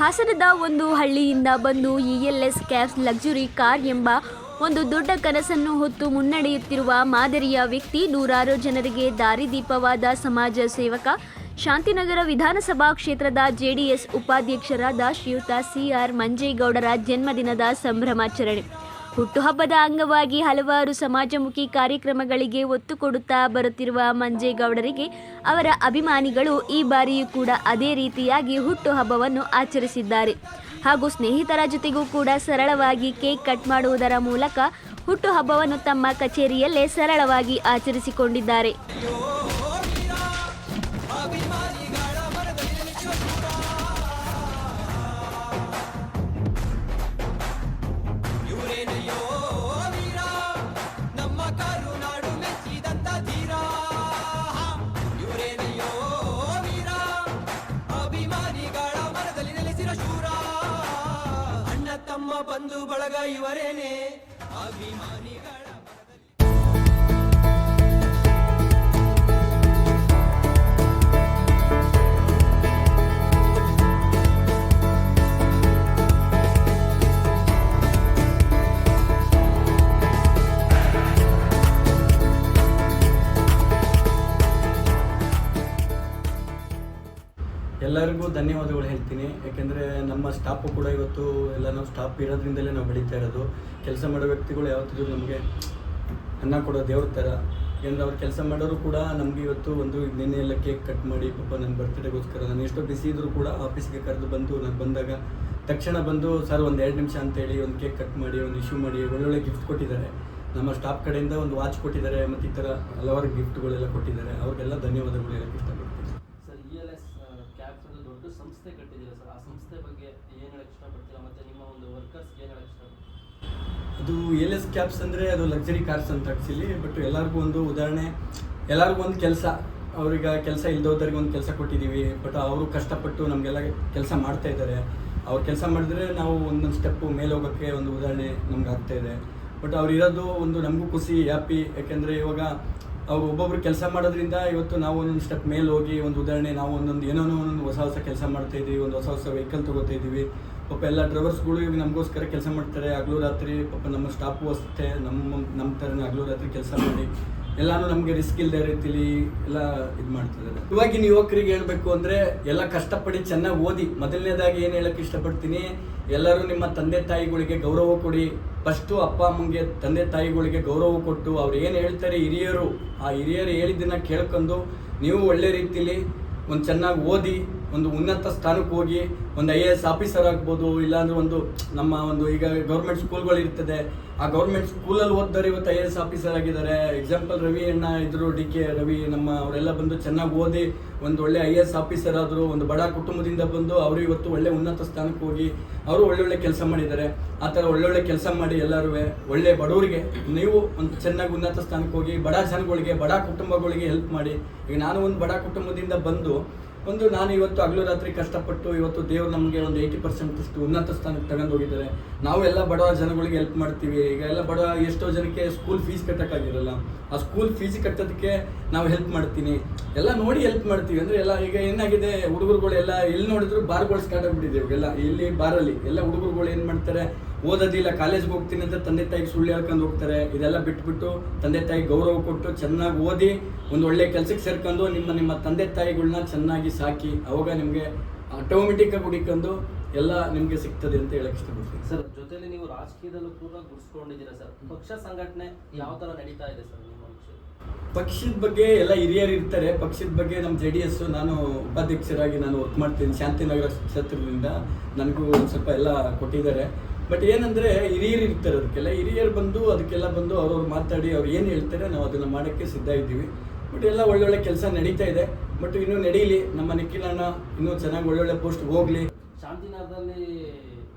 ಹಾಸನದ ಒಂದು ಹಳ್ಳಿಯಿಂದ ಬಂದು E L S cabs luxury car ಎಂಬ ಒಂದು ದೊಡ್ಡ ಕನಸನ್ನು ಹೊತ್ತು ಮುನ್ನಡೆಯುತ್ತಿರುವ ಮಾದರಿಯ ವ್ಯಕ್ತಿ, ನೂರಾರು ಜನರಿಗೆ ದಾರಿದೀಪವಾದ ಸಮಾಜ ಸೇವಕ, ಶಾಂತಿನಗರ ವಿಧಾನಸಭಾ ಕ್ಷೇತ್ರದ ಜೆಡಿಎಸ್ ಉಪಾಧ್ಯಕ್ಷರಾದ ಶ್ರೀಯುತ ಸಿಆರ್ ಮಂಜೇಗೌಡರ ಜನ್ಮದಿನದ ಸಂಭ್ರಮಾಚರಣೆ. ಹುಟ್ಟುಹಬ್ಬದ ಅಂಗವಾಗಿ ಹಲವಾರು ಸಮಾಜಮುಖಿ ಕಾರ್ಯಕ್ರಮಗಳಿಗೆ ಒತ್ತು ಕೊಡುತ್ತಾ ಬರುತ್ತಿರುವ ಮಂಜೇಗೌಡರಿಗೆ ಅವರ ಅಭಿಮಾನಿಗಳು ಈ ಬಾರಿಯೂ ಕೂಡ ಅದೇ ರೀತಿಯಾಗಿ ಹುಟ್ಟುಹಬ್ಬವನ್ನು ಆಚರಿಸಿದ್ದಾರೆ. ಹಾಗೂ ಸ್ನೇಹಿತರ ಜೊತೆಗೂ ಕೂಡ ಸರಳವಾಗಿ ಕೇಕ್ ಕಟ್ ಮಾಡುವುದರ ಮೂಲಕ ಹುಟ್ಟುಹಬ್ಬವನ್ನು ತಮ್ಮ ಕಚೇರಿಯಲ್ಲೇ ಸರಳವಾಗಿ ಆಚರಿಸಿಕೊಂಡಿದ್ದಾರೆ. ಬಂಧು ಬಳಗ ಇವರೇನೆ. ಅಭಿಮಾನಿಗಳ ಹೇಳ್ತೀನಿ ಯಾಕೆಂದರೆ ನಮ್ಮ ಸ್ಟಾಫು ಕೂಡ ಇವತ್ತು ಎಲ್ಲ ನಾವು ಸ್ಟಾಫ್ ಇರೋದ್ರಿಂದಲೇ ನಾವು ಬೆಳೀತಾ ಇರೋದು. ಕೆಲಸ ಮಾಡೋ ವ್ಯಕ್ತಿಗಳು ಯಾವತ್ತಿದ್ರು ನಮಗೆ ಅನ್ನ ಕೊಡೋ ದೇವ್ರ ಥರ. ಯಾಕೆಂದರೆ ಅವ್ರು ಕೆಲಸ ಮಾಡೋರು ಕೂಡ ನಮಗೆ ಇವತ್ತು ಒಂದು ನಿನ್ನೆ ಎಲ್ಲ ಕೇಕ್ ಕಟ್ ಮಾಡಿ, ಪಾಪ ನನ್ನ ಬರ್ತ್ಡೇಗೋಸ್ಕರ ನಾನು ಎಷ್ಟೋ ಬಿಸಿ ಇದ್ದರೂ ಕೂಡ ಆಫೀಸ್ಗೆ ಕರೆದು ಬಂದು ನಾನು ಬಂದಾಗ ತಕ್ಷಣ ಬಂದು, ಸರ್, ಒಂದು ಎರಡು ನಿಮಿಷ ಅಂತೇಳಿ ಒಂದು ಕೇಕ್ ಕಟ್ ಮಾಡಿ, ಒಂದು ಇಶ್ಯೂ ಮಾಡಿ, ಒಳ್ಳೊಳ್ಳೆ ಗಿಫ್ಟ್ ಕೊಟ್ಟಿದ್ದಾರೆ. ನಮ್ಮ ಸ್ಟಾಫ್ ಕಡೆಯಿಂದ ಒಂದು ವಾಚ್ ಕೊಟ್ಟಿದ್ದಾರೆ ಮತ್ತು ಈ ಥರ ಹಲವಾರು ಗಿಫ್ಟ್ಗಳೆಲ್ಲ ಕೊಟ್ಟಿದ್ದಾರೆ. ಅವ್ರಿಗೆಲ್ಲ ಧನ್ಯವಾದಗಳು ಹೇಳಕ್ಕೆ ಇಷ್ಟಪಡ್ತೀನಿ sir E L S cabs ಒಂದು ದೊಡ್ಡ ಸಂಸ್ಥೆ ಕಟ್ಟಿದ್ದೀರಾ ಸರ್ ಆ ಸಂಸ್ಥೆ ಬಗ್ಗೆ ಏನು ಹೇಳಕ್ಕೆ ಇಷ್ಟಪಡ್ತೀರಾ ಮತ್ತು ನಿಮ್ಮ ಒಂದು ವರ್ಕರ್ಸ್ಗೆ ಏನು ಹೇಳಕ್ಕೆ ಇಷ್ಟಪಡ್ತೀರಾ ಅದು ಎಲ್ ಎಸ್ ಕ್ಯಾಬ್ಸ್ ಅಂದರೆ ಅದು ಲಕ್ಸರಿ ಕಾರ್ಸ್ ಅಂತ ಆ್ಯಕ್ಚುಲಿ ಬಟ್ ಎಲ್ಲರಿಗೂ ಒಂದು ಉದಾಹರಣೆ, ಎಲ್ಲರಿಗೂ ಒಂದು ಕೆಲಸ. ಅವ್ರಿಗೆ ಕೆಲಸ ಇಲ್ದೋದ್ರಿಗೆ ಒಂದು ಕೆಲಸ ಕೊಟ್ಟಿದ್ದೀವಿ ಬಟ್ ಅವರು ಕಷ್ಟಪಟ್ಟು ನಮಗೆಲ್ಲ ಕೆಲಸ ಮಾಡ್ತಾ ಇದ್ದಾರೆ. ಅವ್ರು ಕೆಲಸ ಮಾಡಿದ್ರೆ ನಾವು ಒಂದೊಂದು ಸ್ಟೆಪ್ಪು ಮೇಲೆ ಹೋಗೋಕ್ಕೆ ಒಂದು ಉದಾಹರಣೆ ನಮ್ಗೆ ಆಗ್ತಾ ಇದೆ. ಬಟ್ ಅವ್ರು ಇರೋದು ಒಂದು ನಮಗೂ ಖುಷಿ ಹ್ಯಾಪಿ ಯಾಕೆಂದರೆ ಇವಾಗ ಅವ್ರು ಒಬ್ಬೊಬ್ರು ಕೆಲಸ ಮಾಡೋದ್ರಿಂದ ಇವತ್ತು ನಾವು ಒಂದೊಂದು ಸ್ಟೆಪ್ ಮೇಲೆ ಹೋಗಿ ಒಂದು ಉದಾಹರಣೆ, ನಾವು ಒಂದೊಂದು ಏನೋ ಒಂದೊಂದು ಹೊಸ ಹೊಸ ಕೆಲಸ ಮಾಡ್ತಾ ಇದ್ದೀವಿ, ಒಂದು ಹೊಸ ಹೊಸ ವೆಹಿಕಲ್ ತೊಗೋತಾ ಇದ್ದೀವಿ. ಪಾಪ ಎಲ್ಲ ಡ್ರೈವರ್ಸ್ಗಳು ಇವಾಗ ನಮಗೋಸ್ಕರ ಕೆಲಸ ಮಾಡ್ತಾರೆ. ಹಗಲು ರಾತ್ರಿ ಪಾಪ ನಮ್ಮ ಸ್ಟಾಪು ಅಷ್ಟೇ, ನಮ್ಮ ನಮ್ಮ ಥರನೇ ಹಗಲು ರಾತ್ರಿ ಕೆಲಸ ಮಾಡಿ. ಎಲ್ಲಾನು ನಮಗೆ ರಿಸ್ಕ್ ಇಲ್ಲದೆ ರೀತಿಲಿ ಎಲ್ಲ ಇದು ಮಾಡ್ತಿದ್ದಾರೆ. ಇವಾಗಿನ ಯುವಕರಿಗೆ ಹೇಳಬೇಕು ಅಂದರೆ ಎಲ್ಲ ಕಷ್ಟಪಡಿ ಚೆನ್ನಾಗಿ ಓದಿ. ಮೊದಲನೇದಾಗಿ ಏನು ಹೇಳಕ್ಕೆ ಇಷ್ಟಪಡ್ತೀನಿ, ಎಲ್ಲರೂ ನಿಮ್ಮ ತಂದೆ ತಾಯಿಗಳಿಗೆ ಗೌರವ ಕೊಡಿ. ಫಸ್ಟು ಅಪ್ಪ ಅಮ್ಮಂಗೆ, ತಂದೆ ತಾಯಿಗಳಿಗೆ ಗೌರವ ಕೊಟ್ಟು ಅವ್ರು ಏನು ಹೇಳ್ತಾರೆ ಹಿರಿಯರು, ಆ ಹಿರಿಯರು ಹೇಳಿದ್ದನ್ನ ಕೇಳ್ಕೊಂಡು ನೀವು ಒಳ್ಳೆ ರೀತಿಲಿ ಒಂದು ಚೆನ್ನಾಗಿ ಓದಿ ಒಂದು ಉನ್ನತ ಸ್ಥಾನಕ್ಕೆ ಹೋಗಿ ಒಂದು ಐ ಎ ಎಸ್ ಆಫೀಸರ್ ಆಗ್ಬೋದು, ಇಲ್ಲಾಂದ್ರೆ ಒಂದು ನಮ್ಮ ಒಂದು ಈಗ ಗೌರ್ಮೆಂಟ್ ಸ್ಕೂಲ್ಗಳು ಇರ್ತದೆ. ಆ ಗೌರ್ಮೆಂಟ್ ಸ್ಕೂಲಲ್ಲಿ ಓದಿದವರು ಇವತ್ತು ಐ ಎ ಎಸ್ ಆಫೀಸರ್ ಆಗಿದ್ದಾರೆ. ಎಕ್ಸಾಂಪಲ್ ರವಿ ಅಣ್ಣ ಇದ್ರು, ಡಿ ಕೆ ರವಿ ನಮ್ಮ ಅವರೆಲ್ಲ ಬಂದು ಚೆನ್ನಾಗಿ ಓದಿ ಒಂದು ಒಳ್ಳೆ ಐ ಎ ಎಸ್ ಆಫೀಸರ್ ಆದರು, ಒಂದು ಬಡ ಕುಟುಂಬದಿಂದ ಬಂದು ಅವರು ಇವತ್ತು ಒಳ್ಳೆ ಉನ್ನತ ಸ್ಥಾನಕ್ಕೆ ಹೋಗಿ ಅವರು ಒಳ್ಳೊಳ್ಳೆ ಕೆಲಸ ಮಾಡಿದ್ದಾರೆ. ಆ ಥರ ಒಳ್ಳೊಳ್ಳೆ ಕೆಲಸ ಮಾಡಿ ಎಲ್ಲರೂ ಒಳ್ಳೆ ಬಡವರಿಗೆ ನೀವು ಒಂದು ಚೆನ್ನಾಗಿ ಉನ್ನತ ಸ್ಥಾನಕ್ಕೆ ಹೋಗಿ ಬಡ ಜನಗಳಿಗೆ, ಬಡ ಕುಟುಂಬಗಳಿಗೆ ಹೆಲ್ಪ್ ಮಾಡಿ. ಈಗ ನಾನು ಒಂದು ಬಡ ಕುಟುಂಬದಿಂದ ಬಂದು ಒಂದು, ನಾನು ಇವತ್ತು ಹಗಲು ರಾತ್ರಿ ಕಷ್ಟಪಟ್ಟು ಇವತ್ತು ದೇವ್ರು ನಮಗೆ ಒಂದು ಏಯ್ಟಿ ಪರ್ಸೆಂಟ್ ಅಷ್ಟು ಉನ್ನತ ಸ್ಥಾನಕ್ಕೆ ತಗೊಂಡು ಹೋಗಿದ್ದಾರೆ. ನಾವು ಎಲ್ಲ ಬಡವ ಜನಗಳಿಗೆ ಹೆಲ್ಪ್ ಮಾಡ್ತೀವಿ. ಈಗ ಎಲ್ಲ ಬಡವ ಎಷ್ಟೋ ಜನಕ್ಕೆ ಸ್ಕೂಲ್ ಫೀಸ್ ಕಟ್ಟೋಕ್ಕಾಗಿರಲ್ಲ. ಆ ಸ್ಕೂಲ್ ಫೀಸ್ ಕಟ್ಟೋದಕ್ಕೆ ನಾವು ಹೆಲ್ಪ್ ಮಾಡ್ತೀನಿ. ಎಲ್ಲ ನೋಡಿ ಹೆಲ್ಪ್ ಮಾಡ್ತೀವಿ. ಅಂದರೆ ಎಲ್ಲ ಈಗ ಏನಾಗಿದೆ ಹುಡುಗರುಗಳೆಲ್ಲ ಎಲ್ಲಿ ನೋಡಿದ್ರು ಬಾರ್ಗಳು ಸ್ಟಾರ್ಟ್ ಆಗಿಬಿಟ್ಟಿದೆ ಇವಾಗೆಲ್ಲ. ಇಲ್ಲಿ ಬಾರಲ್ಲಿ ಎಲ್ಲ ಹುಡುಗರುಗಳು ಏನು ಮಾಡ್ತಾರೆ ಓದೋದಿಲ್ಲ ಕಾಲೇಜ್ಗೆ ಹೋಗ್ತೀನಿ ಅಂತ ತಂದೆ ತಾಯಿಗೆ ಸುಳ್ಳು ಹೇಳ್ಕೊಂಡು ಹೋಗ್ತಾರೆ. ಇದೆಲ್ಲ ಬಿಟ್ಬಿಟ್ಟು ತಂದೆ ತಾಯಿ ಗೌರವ ಕೊಟ್ಟು ಚೆನ್ನಾಗಿ ಓದಿ ಒಂದು ಒಳ್ಳೆ ಕೆಲಸಕ್ಕೆ ಸೇರ್ಕೊಂಡು ನಿಮ್ಮ ನಿಮ್ಮ ತಂದೆ ತಾಯಿಗಳನ್ನ ಚೆನ್ನಾಗಿ ಸಾಕಿ. ಅವಾಗ ನಿಮಗೆ ಆಟೋಮೆಟಿಕ್ಕಾಗಿ ಹುಡಿಕೊಂಡು ಎಲ್ಲ ನಿಮಗೆ ಸಿಗ್ತದೆ ಅಂತ ಹೇಳಕ್ ಇಷ್ಟಪಡ್ತೀನಿ. ಸರ್ ಜೊತೆಲಿ ನೀವು ರಾಜಕೀಯದಲ್ಲೂ ಕೂಡ ಗುರ್ಸ್ಕೊಂಡಿದ್ದೀರಾ ಸರ್? ಪಕ್ಷ ಸಂಘಟನೆ ಯಾವ ಥರ ನಡೀತಾ ಇದೆ ಸರ್ ನಿಮ್ಮ ಪಕ್ಷದ ಬಗ್ಗೆ ಎಲ್ಲ ಹಿರಿಯರು ಇರ್ತಾರೆ. ಪಕ್ಷದ ಬಗ್ಗೆ ನಮ್ಮ ಜೆ ಡಿ ಎಸ್ ನಾನು ಉಪಾಧ್ಯಕ್ಷರಾಗಿ ನಾನು ವರ್ಕ್ ಮಾಡ್ತೀನಿ. ಶಾಂತಿನಗರ ಕ್ಷೇತ್ರದಿಂದ. ನನಗೂ ಒಂದು ಸ್ವಲ್ಪ ಎಲ್ಲ ಕೊಟ್ಟಿದ್ದಾರೆ. ಬಟ್ ಏನಂದರೆ ಹಿರಿಯರು ಇರ್ತಾರೆ ಅದಕ್ಕೆಲ್ಲ. ಹಿರಿಯರು ಬಂದು, ಅದಕ್ಕೆಲ್ಲ ಬಂದು ಅವ್ರವ್ರು ಮಾತಾಡಿ, ಅವ್ರು ಏನು ಹೇಳ್ತಾರೆ ನಾವು ಅದನ್ನು ಮಾಡೋಕ್ಕೆ ಸಿದ್ಧ ಇದ್ದೀವಿ. ಬಟ್ ಎಲ್ಲ ಒಳ್ಳೊಳ್ಳೆ ಕೆಲಸ ನಡೀತಾ ಇದೆ. ಬಟ್ ಇನ್ನೂ ನಡೀಲಿ. ನಮ್ಮ ನಿಖಿಲಣ್ಣ ಇನ್ನೂ ಚೆನ್ನಾಗಿ ಒಳ್ಳೊಳ್ಳೆ ಪೋಸ್ಟ್ ಹೋಗಲಿ. ಶಾಂತಿನಗರದಲ್ಲಿ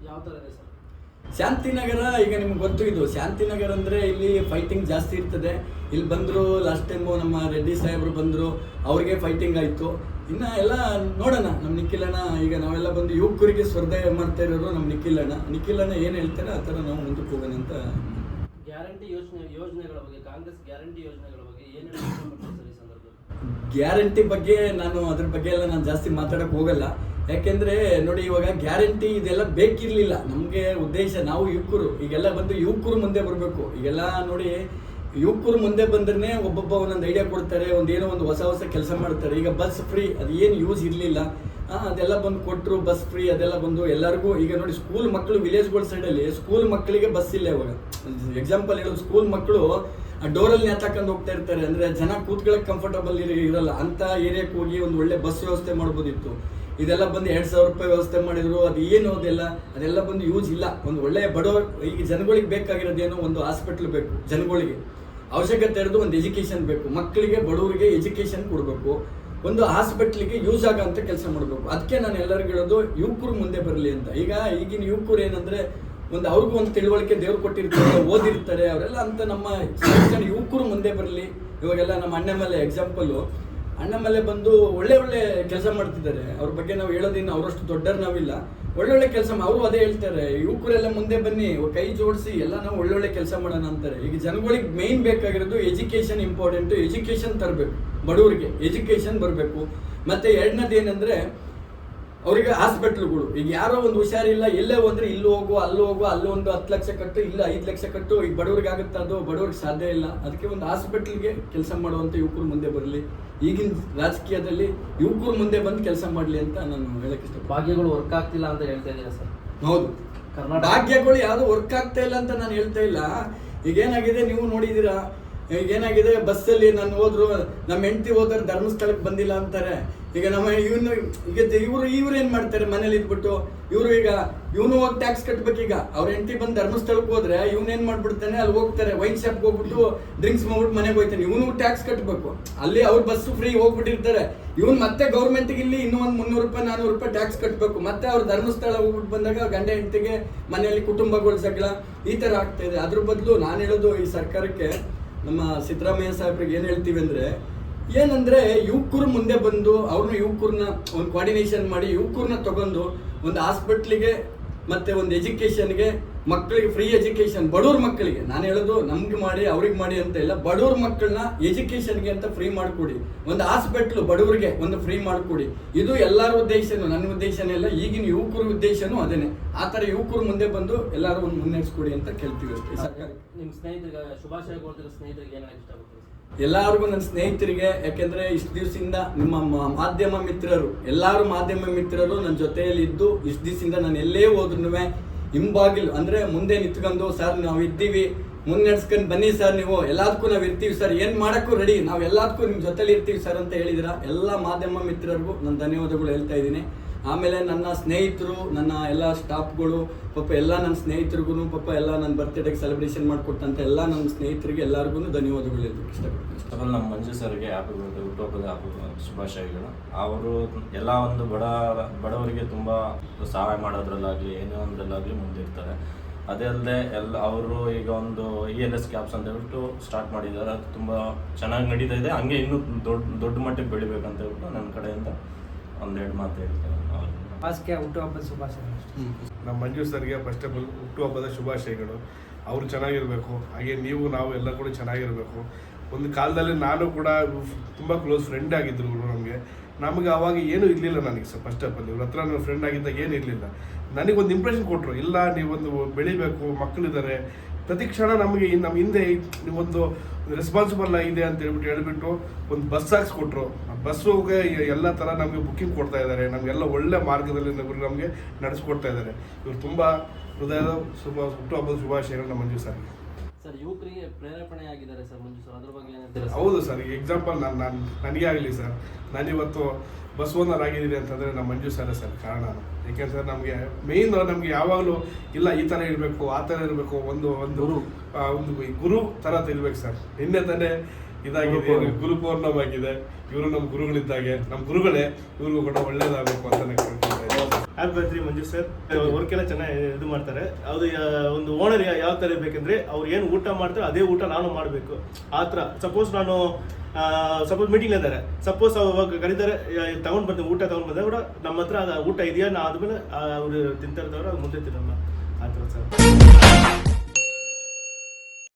ಯಾವ ಥರ ಶಾಂತಿನಗರ ಈಗ ನಿಮ್ಗೆ ಗೊತ್ತು ಇದು. ಶಾಂತಿನಗರ ಅಂದರೆ ಇಲ್ಲಿ ಫೈಟಿಂಗ್ ಜಾಸ್ತಿ ಇರ್ತದೆ. ಇಲ್ಲಿ ಬಂದರು ಲಾಸ್ಟ್ ಟೈಮು ನಮ್ಮ ರೆಡ್ಡಿ ಸಾಹೇಬರು ಬಂದರು ಅವ್ರಿಗೆ ಫೈಟಿಂಗ್ ಆಯಿತು. ಇನ್ನು ಎಲ್ಲ ನೋಡೋಣ ನಮ್ಮ ನಿಖಿಲಣ್ಣ ಈಗ ನಾವೆಲ್ಲ ಬಂದು ಯುವಕರಿಗೆ ಸ್ಪರ್ಧೆ ಮಾಡ್ತಾ ಇರೋರು ನಮ್ಮ ನಿಖಿಲಣ್ಣ. ನಿಖಿಲಣ್ಣ ಏನು ಹೇಳ್ತಾರೆ ಆ ಥರ ನಾವು ಮುಂದಕ್ಕೆ ಹೋಗೋಣ ಅಂತ. ಗ್ಯಾರಂಟಿ ಯೋಜನೆ ಯೋಜನೆಗಳ ಬಗ್ಗೆ ಕಾಂಗ್ರೆಸ್ ಗ್ಯಾರಂಟಿ ಯೋಜನೆಗಳ ಬಗ್ಗೆ ಏನು ಗ್ಯಾರಂಟಿ ಬಗ್ಗೆ ನಾನು ಅದ್ರ ಬಗ್ಗೆ ಎಲ್ಲ ನಾನು ಜಾಸ್ತಿ ಮಾತಾಡೋಕ್ಕೆ ಹೋಗಲ್ಲ. ಯಾಕೆಂದ್ರೆ ನೋಡಿ, ಇವಾಗ ಗ್ಯಾರಂಟಿ ಇದೆಲ್ಲ ಬೇಕಿರಲಿಲ್ಲ. ನಮಗೆ ಉದ್ದೇಶ ನಾವು ಯುವಕರು. ಈಗೆಲ್ಲ ಬಂದು ಯುವಕರು ಮುಂದೆ ಬರಬೇಕು. ಈಗೆಲ್ಲ ನೋಡಿ, ಯುವಕರು ಮುಂದೆ ಬಂದ್ರೆ ಒಬ್ಬೊಬ್ಬ ಒಂದೊಂದು ಐಡಿಯಾ ಕೊಡ್ತಾರೆ ಏನೋ ಒಂದು ಹೊಸ ಹೊಸ ಕೆಲಸ ಮಾಡ್ತಾರೆ. ಈಗ ಬಸ್ ಫ್ರೀ ಅದು ಏನು ಯೂಸ್ ಇರಲಿಲ್ಲ. ಅದೆಲ್ಲ ಬಂದು ಕೊಟ್ಟರು ಬಸ್ ಫ್ರೀ ಅದೆಲ್ಲ ಬಂದು ಎಲ್ಲರಿಗೂ ಈಗ ನೋಡಿ ಸ್ಕೂಲ್ ಮಕ್ಕಳು ವಿಲೇಜ್ಗಳ ಸೈಡಲ್ಲಿ ಸ್ಕೂಲ್ ಮಕ್ಕಳಿಗೆ ಬಸ್ ಇಲ್ಲ ಇವಾಗ. ಎಕ್ಸಾಂಪಲ್ ಹೇಳೋದು ಸ್ಕೂಲ್ ಮಕ್ಕಳು ಡೋರಲ್ಲಿ ನೇತಾಕೊಂಡು ಹೋಗ್ತಾ ಇರ್ತಾರೆ. ಅಂದ್ರೆ ಜನ ಕೂತ್ಕೊಳ್ಳೋಕೆ ಕಂಫರ್ಟಬಲ್ ಇರಲ್ಲ. ಅಂತ ಏರಿಯಾಕ್ಕೆ ಹೋಗಿ ಒಂದು ಒಳ್ಳೆ ಬಸ್ ವ್ಯವಸ್ಥೆ ಮಾಡ್ಬೋದಿತ್ತು. ಇದೆಲ್ಲ ಬಂದು ಎರಡ್ ಸಾವಿರ ರೂಪಾಯಿ ವ್ಯವಸ್ಥೆ ಮಾಡಿದ್ರು, ಅದು ಏನು ಅದೆಲ್ಲ ಅದೆಲ್ಲ ಬಂದು ಯೂಸ್ ಇಲ್ಲ. ಒಂದು ಒಳ್ಳೆಯ ಬಡವ ಈಗ ಜನಗಳಿಗೆ ಬೇಕಾಗಿರೋದೇನೋ ಒಂದು ಹಾಸ್ಪಿಟ್ಲ್ ಬೇಕು, ಜನಗಳಿಗೆ. ಅವಶ್ಯಕತೆ ಇರೋದು ಒಂದು ಎಜುಕೇಶನ್ ಬೇಕು. ಮಕ್ಕಳಿಗೆ, ಬಡವರಿಗೆ ಎಜುಕೇಶನ್ ಕೊಡಬೇಕು. ಒಂದು ಹಾಸ್ಪಿಟ್ಲಿಗೆ ಯೂಸ್ ಆಗೋಂಥ ಕೆಲಸ ಮಾಡಬೇಕು. ಅದಕ್ಕೆ ನಾನು ಎಲ್ಲರಿಗೂ ಹೇಳೋದು, ಯುವಕರು ಮುಂದೆ ಬರಲಿ ಅಂತ. ಈಗ ಈಗಿನ ಯುವಕರು ಏನಂದ್ರೆ, ಒಂದು ಅವ್ರಿಗೂ ಒಂದು ತಿಳುವಳಿಕೆ ದೇವ್ರು ಕೊಟ್ಟಿರ್ತಾರೆ, ಓದಿರ್ತಾರೆ, ಅವರೆಲ್ಲ ಅಂತ ನಮ್ಮ ಯುವಕರು ಮುಂದೆ ಬರಲಿ. ಇವಾಗೆಲ್ಲ ನಮ್ಮ ಅಣ್ಣ ಮೇಲೆ ಎಕ್ಸಾಂಪಲು ಅಣ್ಣ ಮೇಲೆ ಬಂದು ಒಳ್ಳೆ ಒಳ್ಳೆ ಕೆಲಸ ಮಾಡ್ತಿದ್ದಾರೆ. ಅವ್ರ ಬಗ್ಗೆ ನಾವು ಹೇಳೋದಿನ್ನು ಅವರಷ್ಟು ದೊಡ್ಡರು ನಾವಿಲ್ಲ. ಒಳ್ಳೊಳ್ಳೆ ಕೆಲಸ ಅವರು ಅದೇ ಹೇಳ್ತಾರೆ, ಯುವಕರೆಲ್ಲ ಮುಂದೆ ಬನ್ನಿ ಕೈ ಜೋಡಿಸಿ, ಎಲ್ಲ ನಾವು ಒಳ್ಳೊಳ್ಳೆ ಕೆಲಸ ಮಾಡೋಣ ಅಂತಾರೆ. ಈಗ ಜನಗಳಿಗೆ ಮೇನ್ ಬೇಕಾಗಿರೋದು ಎಜುಕೇಶನ್ ಇಂಪಾರ್ಟೆಂಟ್ ಎಜುಕೇಶನ್ ತರಬೇಕು, ಬಡವರಿಗೆ ಎಜುಕೇಶನ್ ಬರಬೇಕು. ಮತ್ತೆ ಎರಡನೇದು ಏನಂದ್ರೆ, ಅವರಿಗೆ ಹಾಸ್ಪಿಟ್ಲ್ಗಳು ಈಗ ಯಾರೋ ಒಂದು ಹುಷಾರಿಲ್ಲ, ಎಲ್ಲೇ ಹೋದ್ರೆ ಇಲ್ಲಿ ಹೋಗು, ಅಲ್ಲಿ ಹೋಗು, ಅಲ್ಲಿ ಒಂದು ಹತ್ತು ಲಕ್ಷ ಕಟ್ಟು, ಇಲ್ಲ ಐದು ಲಕ್ಷ ಕಟ್ಟು, ಈಗ ಬಡವ್ರಿಗೆ ಆಗುತ್ತೆ ಅದು, ಬಡವ್ರಿಗೆ ಸಾಧ್ಯ ಇಲ್ಲ. ಅದಕ್ಕೆ ಒಂದು ಹಾಸ್ಪಿಟ್ಲ್ಗೆ ಕೆಲಸ ಮಾಡುವಂತ ಯುವಕರು ಮುಂದೆ ಬರಲಿ. ಈಗಿನ ರಾಜಕೀಯದಲ್ಲಿ ಯುವಕರು ಮುಂದೆ ಬಂದು ಕೆಲಸ ಮಾಡಲಿ ಅಂತ ನಾನು ಹೇಳಕ್ಕೆ ಇಷ್ಟ ಭಾಗ್ಯಗಳು ವರ್ಕ್ ಆಗ್ತಿಲ್ಲ ಅಂತ ಹೇಳ್ತಾ ಇದ್ದೀರಾ ಸರ್? ಹೌದು. ಕರ್ನಾಟಕ- ಭಾಗ್ಯಗಳು ಯಾವುದು ವರ್ಕ್ ಆಗ್ತಾ ಇಲ್ಲ ಅಂತ ನಾನು ಹೇಳ್ತಾ ಇಲ್ಲ. ಈಗ ಏನಾಗಿದೆ ನೀವು ನೋಡಿದ್ದೀರಾ? ಈಗ ಏನಾಗಿದೆ ಬಸ್ಸಲ್ಲಿ ನಾನು ಹೋದ್ರು ನಮ್ಮ ಹೆಂಡತಿ ಹೋದ್ರೆ ಧರ್ಮಸ್ಥಳಕ್ಕೆ ಬಂದಿಲ್ಲ ಅಂತಾರೆ. ಈಗ ನಮ್ಮ ಇವನು, ಈಗ ಇವರು, ಇವ್ರು ಏನ್ ಮಾಡ್ತಾರೆ ಮನೇಲಿ ಇದ್ಬಿಟ್ಟು? ಇವರು ಈಗ, ಇವನು ಹೋಗಿ ಟ್ಯಾಕ್ಸ್ ಈಗ. ಅವ್ರ ಹೆಂಡತಿ ಬಂದು ಧರ್ಮಸ್ಥಳಕ್ಕೆ ಹೋದ್ರೆ ಇವನು ಏನ್ ಮಾಡ್ಬಿಡ್ತಾನೆ? ಅಲ್ಲಿ ಹೋಗ್ತಾರೆ ವೈನ್ ಶಾಪ್ಗೆ ಹೋಗ್ಬಿಟ್ಟು ಡ್ರಿಂಕ್ಸ್ ಮಾಡ್ಬಿಟ್ಟು ಮನೆಗೆ ಹೋಗ್ತಾನೆ. ಇವನು ಟ್ಯಾಕ್ಸ್ ಕಟ್ಟಬೇಕು ಅಲ್ಲಿ ಅವ್ರು ಬಸ್ ಫ್ರೀ ಹೋಗ್ಬಿಟ್ಟಿರ್ತಾರೆ. ಇವನು ಮತ್ತೆ ಗೌರ್ಮೆಂಟ್ಗೆ ಇಲ್ಲಿ ಇನ್ನೂ ಒಂದು ಮುನ್ನೂರು ರೂಪಾಯಿ, ನಾನೂರು ರೂಪಾಯಿ ಟ್ಯಾಕ್ಸ್ ಕಟ್ಟಬೇಕು ಮತ್ತೆ ಅವ್ರು ಧರ್ಮಸ್ಥಳ ಹೋಗ್ಬಿಟ್ಟು ಬಂದಾಗ ಗಂಡ ಹೆಂಡತಿಗೆ ಮನೆಯಲ್ಲಿ ಕುಟುಂಬಗಳು ಜಗಳ ಈ ತರ ಆಗ್ತಾ ಇದೆ. ಅದ್ರ ಬದಲು ನಾನು ಹೇಳೋದು ಈ ಸರ್ಕಾರಕ್ಕೆ ನಮ್ಮ ಸಿದ್ದರಾಮಯ್ಯ ಸಾಹೇಬ್ರಿಗೆ ಏನು ಹೇಳ್ತೀವಿ ಅಂದ್ರೆ ಏನಂದ್ರೆ ಯುವಕರು ಮುಂದೆ ಬಂದು ಅವ್ರನ್ನ ಯುವಕರನ್ನ ಒಂದು ಕೋಆರ್ಡಿನೇಷನ್ ಮಾಡಿ ಯುವಕರನ್ನ ತಗೊಂಡು ಒಂದು ಹಾಸ್ಪಿಟ್ಲಿಗೆ ಮತ್ತೆ ಒಂದು ಎಜುಕೇಷನ್ಗೆ ಮಕ್ಕಳಿಗೆ ಫ್ರೀ ಎಜುಕೇಶನ್ ಬಡವ್ರ ಮಕ್ಕಳಿಗೆ. ನಾನು ಹೇಳೋದು ನಮ್ಗೆ ಮಾಡಿ, ಅವ್ರಿಗೆ ಮಾಡಿ ಅಂತ ಇಲ್ಲ, ಬಡವ್ರ ಮಕ್ಕಳನ್ನ ಎಜುಕೇಷನ್ಗೆ ಅಂತ ಫ್ರೀ ಮಾಡಿಕೊಡಿ. ಒಂದು ಹಾಸ್ಪಿಟ್ಲು ಬಡವರಿಗೆ ಒಂದು ಫ್ರೀ ಮಾಡಿಕೊಡಿ. ಇದು ಎಲ್ಲರ ಉದ್ದೇಶನೂ, ನನ್ನ ಉದ್ದೇಶನೇ ಇಲ್ಲ, ಈಗಿನ ಯುವಕರ ಉದ್ದೇಶನೂ ಅದೇನೆ. ಆ ಥರ ಯುವಕರು ಮುಂದೆ ಬಂದು ಎಲ್ಲರೂ ಒಂದು ಮುನ್ನಡೆಸ್ಕೊಡಿ ಅಂತ ಕೇಳ್ತೀವಿ ಅಷ್ಟೇ. ಸರ್ಕಾರಕ್ಕೆ ನಿಮ್ಮ ಸ್ನೇಹಿತರಿಗೆ ಶುಭಾಶಯ ಸ್ನೇಹಿತರಿಗೆ ಏನು ಹೇಳಕ್ ಇಷ್ಟಪಡ್ತೀರಾ ಎಲ್ಲರಿಗೂ ನನ್ನ ಸ್ನೇಹಿತರಿಗೆ, ಯಾಕೆಂದ್ರೆ ಇಷ್ಟು ದಿವಸದಿಂದ ನಿಮ್ಮ ಮಾಧ್ಯಮ ಮಿತ್ರರು, ಎಲ್ಲರೂ ಮಾಧ್ಯಮ ಮಿತ್ರರು ನನ್ನ ಜೊತೆಯಲ್ಲಿ ಇದ್ದು, ಇಷ್ಟು ದಿವಸದಿಂದ ನಾನು ಎಲ್ಲೇ ಹೋದ್ರು ಹಿಂಬಾಗಿಲು, ಅಂದ್ರೆ ಮುಂದೆ ನಿಂತ್ಕೊಂಡು, ಸರ್, ನಾವು ಇದ್ದೀವಿ, ಮುನ್ನಡೆಸ್ಕೊಂಡು ಬನ್ನಿ ಸರ್ ನೀವು ಎಲ್ಲದಕ್ಕೂ ನಾವು ಇರ್ತೀವಿ ಸರ್, ಏನ್ ಮಾಡಕ್ಕೂ ರೆಡಿ, ನಾವು ಎಲ್ಲದಕ್ಕೂ ನಿಮ್ಮ ಜೊತೆಲಿ ಇರ್ತೀವಿ ಸರ್ ಅಂತ ಹೇಳಿದಿರ, ಎಲ್ಲ ಮಾಧ್ಯಮ ಮಿತ್ರರಿಗೂ ನಾನು ಧನ್ಯವಾದಗಳು ಹೇಳ್ತಾ ಇದ್ದೀನಿ. ಆಮೇಲೆ ನನ್ನ ಸ್ನೇಹಿತರು, ನನ್ನ ಎಲ್ಲ ಸ್ಟಾಫ್ಗಳು ಪಾಪ ಎಲ್ಲ ನನ್ನ ಸ್ನೇಹಿತರಿಗೂ ಪಾಪ ಎಲ್ಲ ನನ್ನ ಬರ್ತ್ಡೇಗೆ ಸೆಲೆಬ್ರೇಷನ್ ಮಾಡಿಕೊಟ್ಟಂತ ಎಲ್ಲ ನನ್ನ ಸ್ನೇಹಿತರಿಗೆ ಎಲ್ಲರಿಗೂ ಧನ್ಯವಾದಗಳು ಹೇಳೋದಕ್ಕೆ ಇಷ್ಟಪಡ್ತೀನಿ ನಮ್ಮ ಮಂಜು ಸರ್ಗೆ ಹ್ಯಾಪಿ ಬರ್ಡೇ ಹುಟ್ಟುಹಬ್ಬದ ಹಬ್ಬ ಶುಭಾಶಯಗಳು ಅವರು ಎಲ್ಲ ಒಂದು ಬಡ, ಬಡವರಿಗೆ ತುಂಬ ಸಹಾಯ ಮಾಡೋದ್ರಲ್ಲಾಗಲಿ, ಏನೋ ಒಂದರಲ್ಲಾಗಲಿ ಮುಂದಿರ್ತಾರೆ. ಅದೇ ಅಲ್ಲದೆ ಎಲ್ಲ, ಅವರು ಈಗ ಒಂದು ಇ ಎಲ್ ಎಸ್ ಕ್ಯಾಬ್ಸ್ ಅಂತ ಹೇಳ್ಬಿಟ್ಟು ಸ್ಟಾರ್ಟ್ ಮಾಡಿದ್ದಾರೆ. ಅದು ತುಂಬ ಚೆನ್ನಾಗಿ ನಡೀತಾ ಇದೆ. ಹಂಗೆ ಇನ್ನೂ ದೊಡ್ಡ ದೊಡ್ಡ ಮಟ್ಟಿಗೆ ಬೆಳಿಬೇಕಂತ ಹೇಳ್ಬಿಟ್ಟು ನನ್ನ ಕಡೆಯಿಂದ ಒಂದೆರಡು ಮಾತು ಹೇಳ್ತೇನೆ. ಹಾಸಿಗೆ ಹುಟ್ಟುಹಬ್ಬದ ಶುಭಾಶಯಗಳು ನಮ್ಮ ಮಂಜು ಸರ್ಗೆ ಫಸ್ಟ್ ಆಫ್ ಆಲ್ ಹುಟ್ಟುಹಬ್ಬದ ಶುಭಾಶಯಗಳು. ಅವರು ಚೆನ್ನಾಗಿರಬೇಕು, ಹಾಗೆ ನೀವು, ನಾವು ಎಲ್ಲ ಕೂಡ ಚೆನ್ನಾಗಿರಬೇಕು. ಒಂದು ಕಾಲದಲ್ಲಿ ನಾನು ಕೂಡ ತುಂಬ ಕ್ಲೋಸ್ ಫ್ರೆಂಡ್ ಆಗಿದ್ರು ಇವರು ನಮಗೆ. ನಮಗೆ ಅವಾಗ ಏನೂ ಇರಲಿಲ್ಲ ನನಗೆ ಸರ್ ಫಸ್ಟ್ ಆಫ್ ಆಲ್ ಇವ್ರ ಹತ್ರ ನಾನು ಫ್ರೆಂಡ್ ಆಗಿದ್ದಾಗ ಏನು ಇರಲಿಲ್ಲ. ನನಗೊಂದು ಇಂಪ್ರೆಷನ್ ಕೊಟ್ಟರು ಇಲ್ಲ ನೀವೊಂದು ಬೆಳಿಬೇಕು ಮಕ್ಕಳಿದ್ದಾರೆ ಪ್ರತಿ ಕ್ಷಣ ನಮಗೆ ನಮ್ಮ ಹಿಂದೆ ಒಂದು ರೆಸ್ಪಾನ್ಸಿಬಲ್ ಆಗಿದೆ ಅಂತ ಹೇಳ್ಬಿಟ್ಟು ಹೇಳ್ಬಿಟ್ಟು ಒಂದು ಬಸ್ ಹಾಕ್ಸ್ಕೊಟ್ರು. ಆ ಬಸ್ಸುಗೆ ಎಲ್ಲ ಥರ ನಮಗೆ ಬುಕ್ಕಿಂಗ್ ಕೊಡ್ತಾ ಇದ್ದಾರೆ ನಮಗೆಲ್ಲ ಒಳ್ಳೆ ಮಾರ್ಗದಲ್ಲಿ ಇವರು ನಮಗೆ ನಡೆಸ್ಕೊಡ್ತಾ ಇದ್ದಾರೆ ಇವರು ತುಂಬ ಹೃದಯದ ಶುಭ ಹುಟ್ಟುಹಬ್ಬದ ಶುಭಾಶಯಗಳು ನಮ್ಮ ಮಂಜು ಸರ್. ಸರ್ ಯುವಕರಿಗೆ ಪ್ರೇರೇಪಣೆ ಆಗಿದ್ದಾರೆ ಸರ್ ಮಂಜು ಸರ್ ಅದ್ರ ಬಗ್ಗೆ ಏನಂತೀರಾ ಹೇಳ್ತೀರಾ ಸರ್? ಈಗ ಎಕ್ಸಾಂಪಲ್ ನಾನು ನಾನು ನನಗೆ ಆಗಲಿ ಸರ್ ನಾನಿವತ್ತು ಬಸ್ ಓನರ್ ಆಗಿದ್ದೀನಿ ಅಂತಂದರೆ ನಮ್ಮ ಮಂಜು ಸರ್ ಸರ್ ಕಾರಣ ಯಾಕೆಂದ್ರೆ ನಮಗೆ ಮೇಯ್ನ್ ನಮಗೆ ಯಾವಾಗಲೂ ಇಲ್ಲ ಈ ಥರ ಇರಬೇಕು ಆ ಥರ ಇರಬೇಕು ಒಂದು ಒಂದು ಒಂದು ಗುರು ಥರ ತಿರ್ಬೇಕು ಸರ್. ನಿನ್ನೆ ತಾನೇ ಇದಾಗಿದೆ ಗುರು ಪೂರ್ಣವಾಗಿದೆ ಆಗಿದೆ ಇವರು ನಮ್ಮ ಗುರುಗಳಿದ್ದಾಗೆ ನಮ್ಮ ಗುರುಗಳೇ ಇವ್ರಿಗೂ ಕೂಡ ಒಳ್ಳೇದಾಗಬೇಕು ಅಂತ ನಾನು happy birthday Manju sir work ಎಲ್ಲ ಚೆನ್ನಾಗಿ ಇದು ಮಾಡ್ತಾರೆ. ಅದು ಒಂದು ಓನರ್ ಯಾವ ಥರ ಬೇಕಂದ್ರೆ ಅವ್ರು ಏನು ಊಟ ಮಾಡ್ತಾರೆ ಅದೇ ಊಟ ನಾನು ಮಾಡಬೇಕು. ಆ ಥರ ಸಪೋಸ್ ನಾನು ಸಪೋಸ್ ಮೀಟಿಂಗ್ ಇದ್ದಾರೆ. ಸಪೋಸ್ ಅವಾಗ ಕರೀತಾರೆ ತಗೊಂಡು ಬರ್ತೀನಿ ಊಟ ತಗೊಂಡು ಬಂದಾಗ ಕೂಡ ನಮ್ಮ ಹತ್ರ ಅದು ಊಟ ಇದೆಯಾ ನಾ ಆದ್ಮೇಲೆ ಅವ್ರು ತಿಂತಾ ಇರ್ತಾವ್ರ ಅದು ಮುಂದೆ ತಿನ್ನಲ್ಲ. ಆ ಥರ ಸರ್